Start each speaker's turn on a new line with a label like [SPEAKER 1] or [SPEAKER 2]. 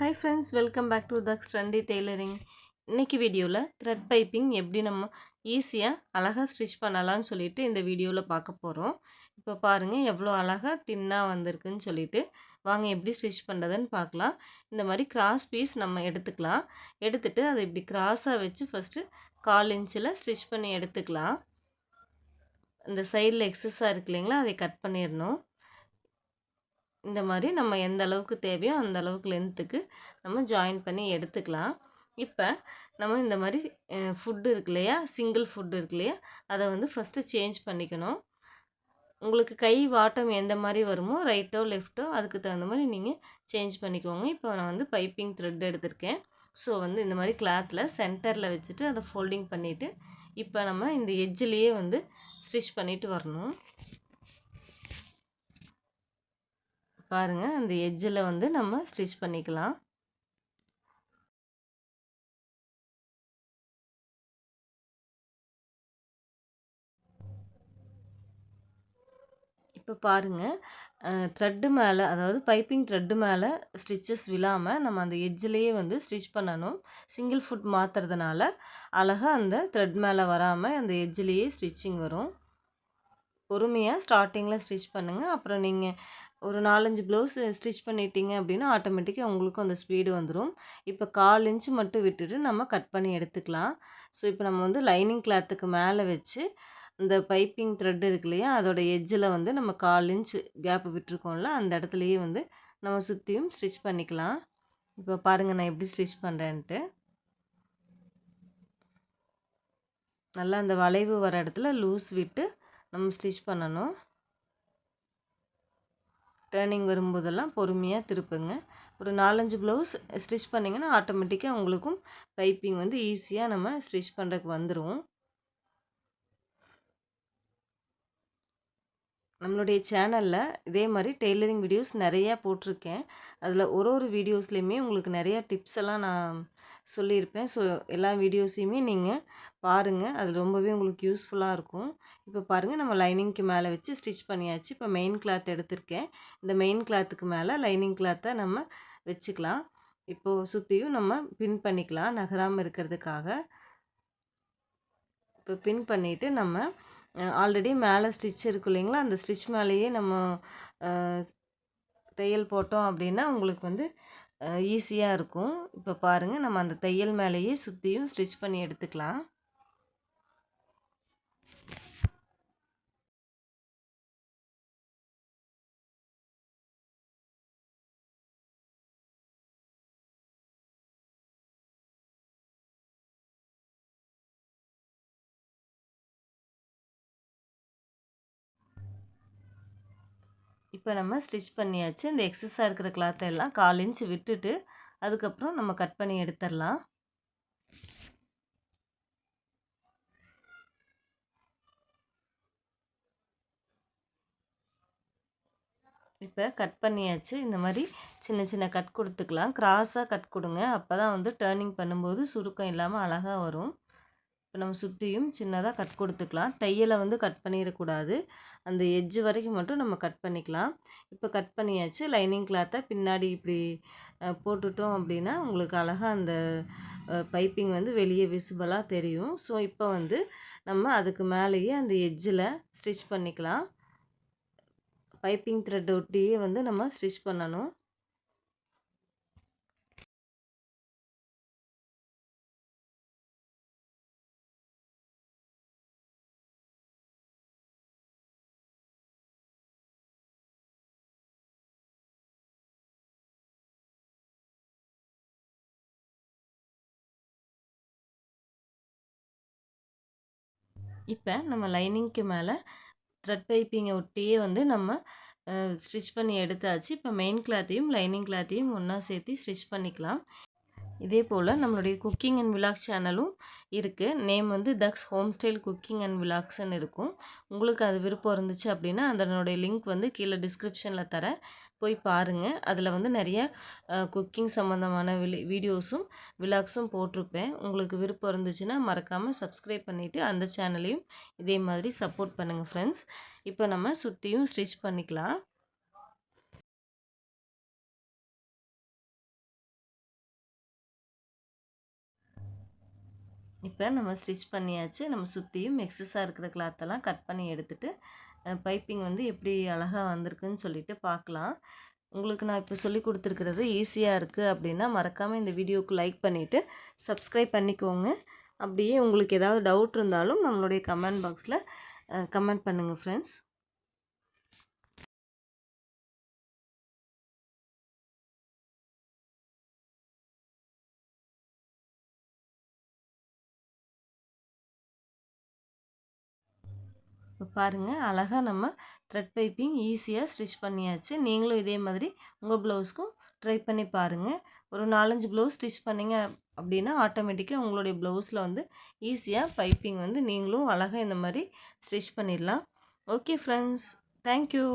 [SPEAKER 1] Hi friends welcome back to thugs trendy tailoring இன்றைக்கி வீடியோவில் thread piping எப்படி நம்ம ஈஸியாக அழகாக ஸ்டிச் பண்ணலாம்னு சொல்லிட்டு இந்த வீடியோவில் பார்க்க போகிறோம் இப்போ பாருங்கள் எவ்வளோ அழகாக தின்னாக வந்திருக்குன்னு சொல்லிட்டு. வாங்க எப்படி ஸ்டிச் பண்ணுறதுன்னு பார்க்கலாம். இந்த மாதிரி கிராஸ் பீஸ் நம்ம எடுத்துக்கலாம். எடுத்துகிட்டு அதை இப்படி கிராஸாக வச்சு ஃபஸ்ட்டு கால் இன்ச்சில் ஸ்டிச் பண்ணி எடுத்துக்கலாம். இந்த சைடில் எக்ஸஸாக இருக்கு இல்லைங்களா அதை கட் பண்ணிடணும். இந்த மாதிரி நம்ம எந்த அளவுக்கு தேவையோ அந்த அளவுக்கு லென்த்துக்கு நம்ம ஜாயின் பண்ணி எடுத்துக்கலாம். இப்போ நம்ம இந்த மாதிரி ஃபுட்டு இருக்கு இல்லையா? சிங்கிள் ஃபுட்டு இருக்கு இல்லையா? அதை வந்து ஃபஸ்ட்டு சேஞ்ச் பண்ணிக்கணும். உங்களுக்கு கை வாட்டம் எந்த மாதிரி வருமோ ரைட்டோ லெஃப்ட்டோ அதுக்கு தகுந்த மாதிரி நீங்கள் சேஞ்ச் பண்ணிக்கோங்க. இப்போ நான் வந்து பைப்பிங் த்ரெட் எடுத்திருக்கேன். ஸோ வந்து இந்த மாதிரி கிளாத்தில் சென்டரில் வச்சுட்டு அதை ஃபோல்டிங் பண்ணிவிட்டு இப்போ நம்ம இந்த எஜ்ஜிலேயே வந்து ஸ்டிச் பண்ணிவிட்டு வரணும். பாருங்கள் அந்த எஜ்ஜில் வந்து நம்ம ஸ்டிச் பண்ணிக்கலாம். இப்போ பாருங்கள் த்ரெட்டு மேலே அதாவது பைப்பிங் த்ரெட்டு மேலே ஸ்டிச்சஸ் விழாமல் நம்ம அந்த எஜ்ஜிலேயே வந்து ஸ்டிச் பண்ணணும். சிங்கிள் ஃபுட் மாற்றுறதுனால அழகாக அந்த த்ரெட் மேலே வராமல் அந்த எஜ்ஜிலேயே ஸ்டிச்சிங் வரும். பொறுமையாக ஸ்டார்டிங்கில் ஸ்டிச் பண்ணுங்கள் அப்புறம் நீங்கள் ஒரு நாலஞ்சு ப்ளவுஸ் ஸ்டிச் பண்ணிட்டீங்க அப்படின்னா ஆட்டோமேட்டிக்காக உங்களுக்கும் அந்த ஸ்பீடு வந்துடும் இப்போ கால் இன்ச்சு மட்டும் விட்டுட்டு நம்ம கட் பண்ணி எடுத்துக்கலாம். ஸோ இப்போ நம்ம வந்து லைனிங் கிளாத்துக்கு மேலே வச்சு இந்த பைப்பிங் த்ரெட் இருக்கு இல்லையா அதோட எஜ்ஜில் வந்து நம்ம கால் இன்ச்சு கேப் விட்டுருக்கோம்ல அந்த இடத்துலையே வந்து நம்ம சுற்றியும் ஸ்டிச் பண்ணிக்கலாம். இப்போ பாருங்கள் நான் எப்படி ஸ்டிச் பண்ணுறேன்ட்டு நல்லா அந்த வளைவு வர இடத்துல லூஸ் விட்டு நம்ம ஸ்டிச் பண்ணணும். டேர்னிங் வரும்போதெல்லாம் பொறுமையாக திருப்புங்க. ஒரு நாலஞ்சு ப்ளவுஸ் ஸ்டிச் பண்ணிங்கன்னா ஆட்டோமேட்டிக்காக உங்களுக்கும் பைப்பிங் வந்து ஈஸியாக நம்ம ஸ்டிச் பண்ணுறதுக்கு வந்துடும் நம்மளுடைய சேனலில் இதே மாதிரி டெய்லரிங் வீடியோஸ் நிறையா போட்டிருக்கேன். அதில் ஒரு ஒரு வீடியோஸ்லேயுமே உங்களுக்கு நிறையா டிப்ஸ் எல்லாம் நான் சொல்லியிருப்பேன். ஸோ எல்லா வீடியோஸையுமே நீங்கள் பாருங்கள் அது ரொம்பவே உங்களுக்கு யூஸ்ஃபுல்லாக இருக்கும். இப்போ பாருங்கள் நம்ம லைனிங்க்கு மேலே வச்சு ஸ்டிச் பண்ணியாச்சு. இப்போ மெயின் கிளாத் எடுத்திருக்கேன். இந்த மெயின் கிளாத்துக்கு மேலே லைனிங் கிளாத்தை நம்ம வச்சுக்கலாம். இப்போது சுற்றியும் நம்ம பின் பண்ணிக்கலாம். நகராமல் இருக்கிறதுக்காக. இப்போ பின் பண்ணிவிட்டு நம்ம ஆல்ரெடி மேலே ஸ்டிச் இருக்கும் இல்லைங்களா? அந்த ஸ்டிச் மேலேயே நம்ம தையல் போட்டோம் அப்படின்னா உங்களுக்கு வந்து ஈஸியாக இருக்கும். இப்போ பாருங்கள் நம்ம அந்த தையல் மேலேயே சுற்றியும் ஸ்டிச் பண்ணி எடுத்துக்கலாம். இப்போ நம்ம ஸ்டிச் பண்ணியாச்சு. இந்த எக்ஸஸாக இருக்கிற கிளாத்தை எல்லாம் கால் இன்ச்சு விட்டுட்டு அதுக்கப்புறம் நம்ம கட் பண்ணி எடுத்துடலாம் இப்போ கட் பண்ணியாச்சு. இந்த மாதிரி சின்ன சின்ன கட் கொடுத்துக்கலாம். கிராஸாக கட் கொடுங்க. அப்போ தான் வந்து டேர்னிங் பண்ணும்போது சுருக்கம் இல்லாமல் அழகாக வரும். இப்போ நம்ம சுற்றியும் சின்னதாக கட் கொடுத்துக்கலாம். தையலை வந்து கட் பண்ணிடக்கூடாது. அந்த எஜ்ஜு வரைக்கும் மட்டும் நம்ம கட் பண்ணிக்கலாம். இப்போ கட் பண்ணியாச்சு. லைனிங் கிளாத்தை பின்னாடி இப்படி போட்டுட்டோம் அப்படின்னா உங்களுக்கு அழகாக அந்த பைப்பிங் வந்து வெளியே விசிபிளாக தெரியும். ஸோ இப்போ வந்து நம்ம அதுக்கு மேலேயே அந்த எஜ்ஜில் ஸ்டிச் பண்ணிக்கலாம். பைப்பிங் த்ரெட் ஒட்டியே வந்து நம்ம ஸ்டிச் பண்ணணும். இப்போ நம்ம லைனிங்க்கு மேலே த்ரெட் பைப்பிங்கை ஒட்டியே வந்து நம்ம ஸ்டிச் பண்ணி எடுத்தாச்சு. இப்போ மெயின் கிளாத்தையும் லைனிங் கிளாத்தையும் ஒன்றா சேர்த்து ஸ்டிச் பண்ணிக்கலாம். இதே போல் நம்மளுடைய குக்கிங் அண்ட் விலாக்ஸ் சேனலும் இருக்குது நேம் வந்து தக்ஸ் ஹோம் ஸ்டைல் குக்கிங் அண்ட் விலாக்ஸ்ன்னு இருக்கும். உங்களுக்கு அது விருப்பம் இருந்துச்சு அப்படின்னா அதனுடைய லிங்க் வந்து கீழே டிஸ்கிரிப்ஷனில் தரேன். போய் பாருங்கள் அதில் வந்து நிறைய குக்கிங் சம்மந்தமான வீடியோஸும் விலாக்ஸும் போட்டிருப்பேன். உங்களுக்கு விருப்பம் இருந்துச்சுன்னா மறக்காமல் சப்ஸ்கிரைப் பண்ணிவிட்டு அந்த சேனலையும் இதே மாதிரி சப்போர்ட் பண்ணுங்கள் ஃப்ரெண்ட்ஸ் இப்போ நம்ம சுற்றியும் ஸ்டிச் பண்ணிக்கலாம். இப்போ நம்ம ஸ்டிச் பண்ணியாச்சு. நம்ம சுற்றியும் எக்ஸஸாக இருக்கிற கிளாத்தெல்லாம் கட் பண்ணி எடுத்துட்டு பைப்பிங் வந்து எப்படி அழகாக வந்திருக்குன்னு சொல்லிட்டு பார்க்கலாம். உங்களுக்கு நான் இப்போ சொல்லி கொடுத்துருக்கிறது ஈஸியாக இருக்குது அப்படின்னா மறக்காமல் இந்த வீடியோவுக்கு லைக் பண்ணிவிட்டு சப்ஸ்கிரைப் பண்ணிக்கோங்க. அப்படியே உங்களுக்கு ஏதாவது டவுட் இருந்தாலும் நம்மளுடைய கமெண்ட் பாக்ஸில் கமெண்ட் பண்ணுங்கள் ஃப்ரெண்ட்ஸ் இப்போ பாருங்கள் அழகாக நம்ம த்ரெட் பைப்பிங் ஈஸியாக ஸ்டிச் பண்ணியாச்சு. நீங்களும் இதே மாதிரி உங்கள் ப்ளவுஸ்க்கும் ட்ரை பண்ணி பாருங்கள் ஒரு நாலஞ்சு ப்ளவுஸ் ஸ்டிச் பண்ணிங்க அப்படின்னா ஆட்டோமேட்டிக்காக உங்களுடைய ப்ளவுஸில் வந்து ஈஸியாக பைப்பிங் வந்து நீங்களும் அழகாக இந்த மாதிரி ஸ்டிச் பண்ணிடலாம். Okay friends thank you